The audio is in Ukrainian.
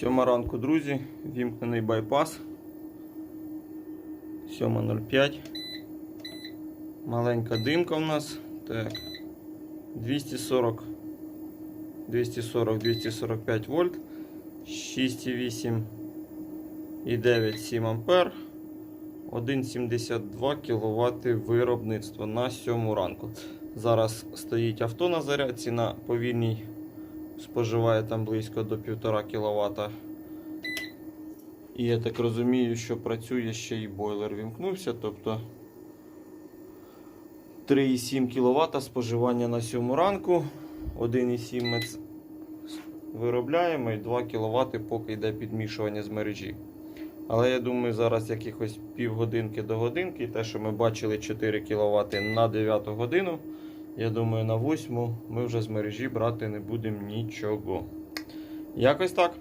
Сьома ранку, друзі, вімкнений байпас. 7.05. Маленька димка у нас. Так. 240 240-245 вольт. 6,8 і 9,7 ампер. 1,72 кВт виробництва на 7 ранку. Зараз стоїть авто на зарядці на повільній споживає там близько до 1,5 кВт. І я так розумію, що працює ще і бойлер вімкнувся, тобто 3,7 кВт споживання на 7 ранку, 1,7 ми виробляємо і 2 кВт поки йде підмішування з мережі. Але я думаю, зараз якихось півгодинки до годинки, те, що ми бачили 4 кВт на 9 годину, я думаю, на восьму ми вже з мережі брати не будемо нічого. Якось так.